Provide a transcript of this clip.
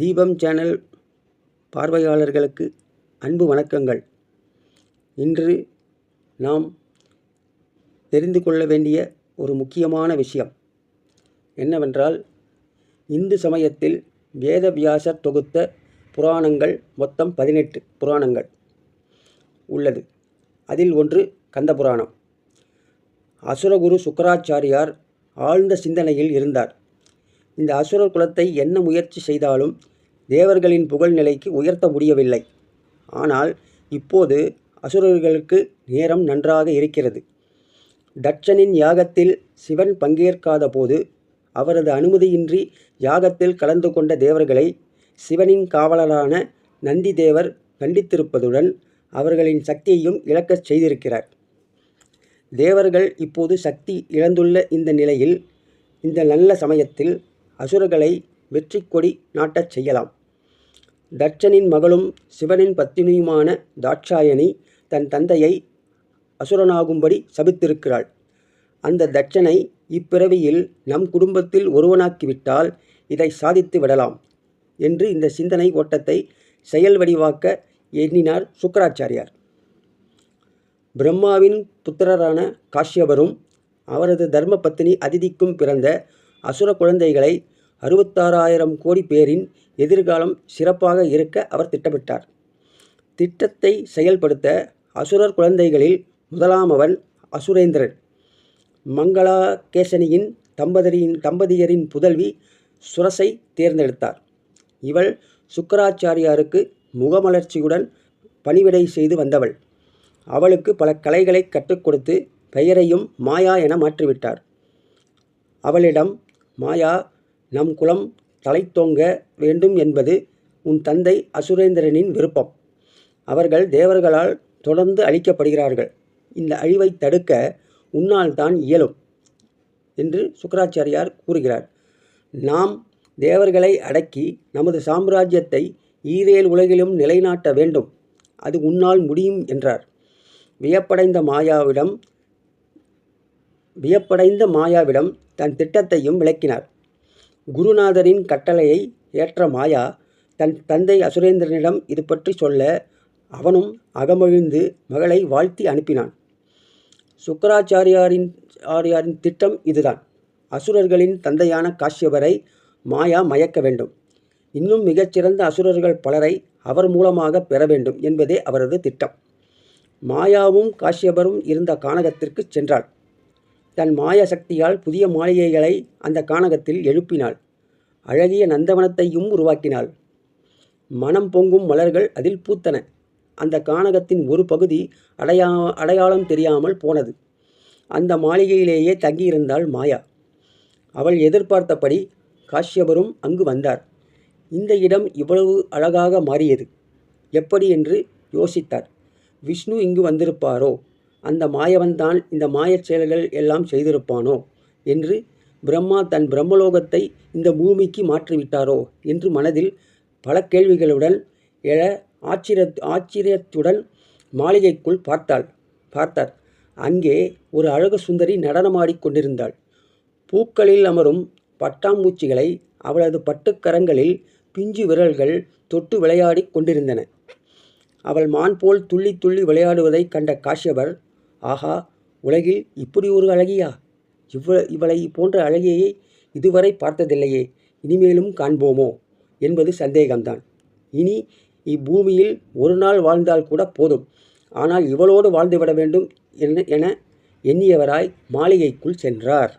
தீபம் சேனல் பார்வையாளர்களுக்கு அன்பு வணக்கங்கள். இன்று நாம் தெரிந்து கொள்ள வேண்டிய ஒரு முக்கியமான விஷயம். என்னவென்றால் இந்து சமயத்தில் வேதவியாசர் தொகுத்த புராணங்கள் மொத்தம் பதினெட்டு புராணங்கள் உள்ளது. அதில் ஒன்று கந்த புராணம். அசுரகுரு சுக்கராச்சாரியார் ஆழ்ந்த சிந்தனையில் இருந்தார். இந்த அசுரர் குலத்தை என்ன முயற்சி செய்தாலும் தேவர்களின் புகழ் நிலைக்கு உயர்த்த முடியவில்லை. ஆனால் இப்போது அசுரர்களுக்கு நேரம் நன்றாக இருக்கிறது. தட்சனின் யாகத்தில் சிவன் பங்கேற்காத போது அவரது அனுமதியின்றி யாகத்தில் கலந்து கொண்ட தேவர்களை சிவனின் காவலரான நந்தி தேவர் கண்டித்திருப்பதுடன் அவர்களின் சக்தியையும் இழக்கச் செய்திருக்கிறார். தேவர்கள் இப்போது சக்தி இழந்துள்ள இந்த நிலையில் இந்த நல்ல சமயத்தில் அசுரர்களை வெற்றி கொடி நாட்டச் செய்யலாம். தட்சனின் மகளும் சிவனின் பத்தினியுமான தாட்சாயணி தன் தந்தையை அசுரனாகும்படி சபித்திருக்கிறாள். அந்த தட்சனை இப்பிறவியில் நம் குடும்பத்தில் ஒருவனாக்கிவிட்டால் இதை சாதித்து விடலாம் என்று இந்த சிந்தனை ஓட்டத்தை செயல் வடிவாக்க எண்ணினார் சுக்கராச்சாரியார். பிரம்மாவின் புத்திரரான காஷ்யபரும் அவரது தர்ம பத்தினி அதிதிக்கும் பிறந்த அசுர குழந்தைகளை அறுபத்தாறாயிரம் கோடி பேரின் எதிர்காலம் சிறப்பாக இருக்க அவர் திட்டமிட்டார். திட்டத்தை செயல்படுத்த அசுரர் குழந்தைகளில் முதலாமவன் அசுரேந்திரன். மங்களாகேசனியின் தம்பதியின் தம்பதியரின் புதல்வி சுரசை தேர்ந்தெடுத்தார். இவள் சுக்கராச்சாரியாருக்கு முகமலர்ச்சியுடன் பணிவிடை செய்து வந்தவள். அவளுக்கு பல கலைகளை கற்றுக் கொடுத்து பெயரையும் மாயா என மாற்றிவிட்டார். அவளிடம் மாயா நம் குலம் தலைத்தோங்க வேண்டும் என்பது உன் தந்தை அசுரேந்திரனின் விருப்பம். அவர்கள் தேவர்களால் தொடர்ந்து அழிக்கப்படுகிறார்கள். இந்த அழிவை தடுக்க உன்னால் தான் இயலும் என்று சுக்கராச்சாரியார் கூறுகிறார். நாம் தேவர்களை அடக்கி நமது சாம்ராஜ்யத்தை ஈரேல் உலகிலும் நிலைநாட்ட வேண்டும். அது உன்னால் முடியும் என்றார். வியப்படைந்த மாயாவிடம் வியப்படைந்த மாயாவிடம் தன் திட்டத்தையும் விளக்கினார். குருநாதரின் கட்டளையை ஏற்ற மாயா தன் தந்தை அசுரேந்திரனிடம் இது பற்றி சொல்ல அவனும் அகமொழிந்து மகளை வாழ்த்தி அனுப்பினான். சுக்கராச்சாரியாரின் ஆரியாரின் திட்டம் இதுதான். அசுரர்களின் தந்தையான காஷ்யபரை மாயா மயக்க வேண்டும். இன்னும் மிகச்சிறந்த அசுரர்கள் பலரை அவர் மூலமாக பெற வேண்டும் என்பதே அவரது திட்டம். மாயாவும் காஷ்யபரும் இருந்த கானகத்திற்கு சென்றாள். தன் மாய சக்தியால் புதிய மாளிகைகளை அந்த கானகத்தில் எழுப்பினாள். அழகிய நந்தவனத்தையும் உருவாக்கினாள். மனம் பொங்கும் மலர்கள் அதில் பூத்தன. அந்த கானகத்தின் ஒரு பகுதி அடையா அடையாளம் தெரியாமல் போனது. அந்த மாளிகையிலேயே தங்கியிருந்தாள் மாயா. அவள் எதிர்பார்த்தபடி காஷ்யபரும் அங்கு வந்தார். இந்த இடம் இவ்வளவு அழகாக மாறியது. எப்படி என்று யோசித்தார். விஷ்ணு இங்கு வந்திருப்பாரோ? அந்த மாயவன்தான் இந்த மாயச் செயல்கள் எல்லாம் செய்திருப்பானோ? என்று பிரம்மா தன் பிரம்மலோகத்தை இந்த பூமிக்கு மாற்றிவிட்டாரோ? என்று மனதில் பல கேள்விகளுடன் எழ ஆச்சரிய ஆச்சரியத்துடன் மாளிகைக்குள் பார்த்தாள். பார்த்தார். அங்கே ஒரு அழகு சுந்தரி நடனமாடிக் கொண்டிருந்தாள். பூக்களில் அமரும் பட்டாம்பூச்சிகளை அவளது பட்டுக்கரங்களில் பிஞ்சு விரல்கள் தொட்டு விளையாடிக் கொண்டிருந்தன. அவள் மான் போல் துள்ளி துள்ளி விளையாடுவதைக் கண்ட காஷ்யபர் ஆகா உலகில் இப்படி ஒரு அழகியா? இவ்வ இவளை போன்ற அழகியை இதுவரை பார்த்ததில்லையே இனிமேலும் காண்போமோ? என்பது சந்தேகம்தான். இனி இப்பூமியில் ஒரு நாள் வாழ்ந்தால் கூட போதும். ஆனால் இவளோடு வாழ்ந்துவிட வேண்டும் என என எண்ணியவராய் மாளிகைக்குள் சென்றார்.